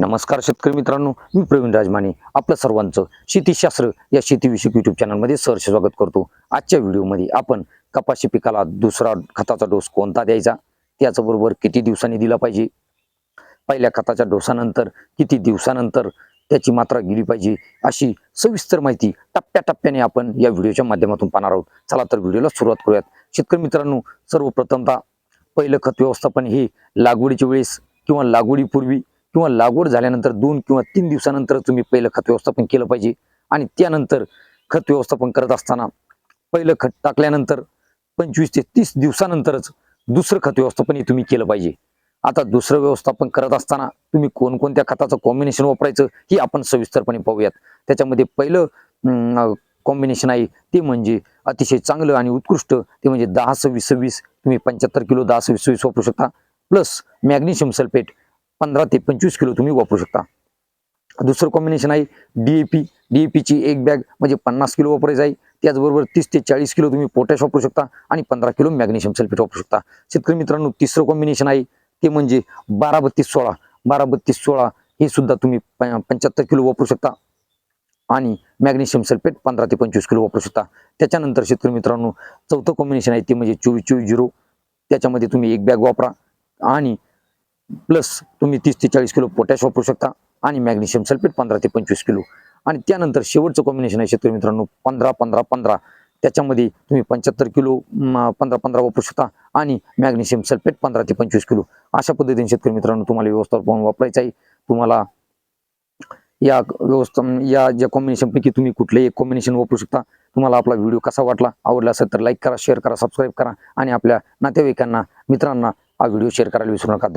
नमस्कार शेतकरी मित्रांनो मी प्रवीण राजमाने आपलं सर्वांचं शेतीशास्त्र या शेतीविषयक युट्यूब चॅनलमध्ये सहर्ष स्वागत करतो. आजच्या व्हिडिओमध्ये आपण कपाशी पिकाला दुसरा खताचा डोस कोणता द्यायचा? त्याचबरोबर किती दिवसांनी दिला पाहिजे? पहिल्या खताच्या डोसानंतर किती दिवसानंतर त्याची मात्रा गेली पाहिजे? अशी सविस्तर माहिती टप्प्याटप्प्याने आपण या व्हिडिओच्या माध्यमातून पाहणार आहोत. चला तर व्हिडिओला सुरुवात करूयात. शेतकरी मित्रांनो सर्वप्रथमतः पहिलं खत व्यवस्थापन हे लागवडीच्या वेळेस किंवा लागवडीपूर्वी किंवा लागवड झाल्यानंतर दोन किंवा तीन दिवसानंतर तुम्ही पहिलं खत व्यवस्थापन केलं पाहिजे. आणि त्यानंतर खत व्यवस्थापन करत असताना पहिलं खत टाकल्यानंतर पंचवीस ते तीस दिवसानंतरच दुसरं खत व्यवस्थापनही तुम्ही केलं पाहिजे. आता दुसरं व्यवस्थापन करत असताना तुम्ही कोणकोणत्या खताचं कॉम्बिनेशन वापरायचं हे आपण सविस्तरपणे पाहूयात. त्याच्यामध्ये पहिलं कॉम्बिनेशन आहे ते म्हणजे अतिशय चांगलं आणि उत्कृष्ट ते म्हणजे दहा सव्वीस सव्वीस तुम्ही पंच्याहत्तर किलो दहा सव्वीस सव्वीस वापरू शकता. प्लस मॅग्नेशियम सल्फेट पंधरा ते पंचवीस किलो तुम्ही वापरू शकता. दुसरं कॉम्बिनेशन आहे डीएपी डीएपीची एक बॅग म्हणजे पन्नास किलो वापरायचं आहे. त्याचबरोबर तीस ते चाळीस किलो तुम्ही पोटॅश वापरू शकता आणि पंधरा किलो मॅग्नेशियम सल्फेट वापरू शकता. शेतकरी मित्रांनो तिसरं कॉम्बिनेशन आहे ते म्हणजे बारा बत्तीस सोळा. बारा बत्तीस सोळा हे सुद्धा तुम्ही पंच्याहत्तर किलो वापरू शकता आणि मॅग्नेशियम सल्फेट पंधरा ते पंचवीस किलो वापरू शकता. त्याच्यानंतर शेतकरी मित्रांनो चौथं कॉम्बिनेशन आहे ते म्हणजे चोवीस चोवीस झिरो त्याच्यामध्ये तुम्ही एक बॅग वापरा आणि प्लस तुम्ही तीस ते चाळीस किलो पोटॅश वापरू शकता आणि मॅग्नेशियम सल्फेट पंधरा ते पंचवीस किलो. आणि त्यानंतर शेवटचं कॉम्बिनेशन आहे शेतकरी मित्रांनो पंधरा पंधरा पंधरा. त्याच्यामध्ये तुम्ही पंच्याहत्तर किलो पंधरा पंधरा वापरू शकता आणि मॅग्नेशियम सल्फेट पंधरा ते पंचवीस किलो. अशा पद्धतीने शेतकरी मित्रांनो तुम्हाला व्यवस्थापन वापरायचं आहे. तुम्हाला या व्यवस्था या ज्या कॉम्बिनेशनपैकी तुम्ही कुठलेही एक कॉम्बिनेशन वापरू शकता तुम्हाला आपला व्हिडिओ कसा वाटला आवडला असेल तर लाईक करा शेअर करा सबस्क्राईब करा आणि आपल्या नातेवाईकांना मित्रांना हा व्हिडिओ शेअर करायला विसरू नका.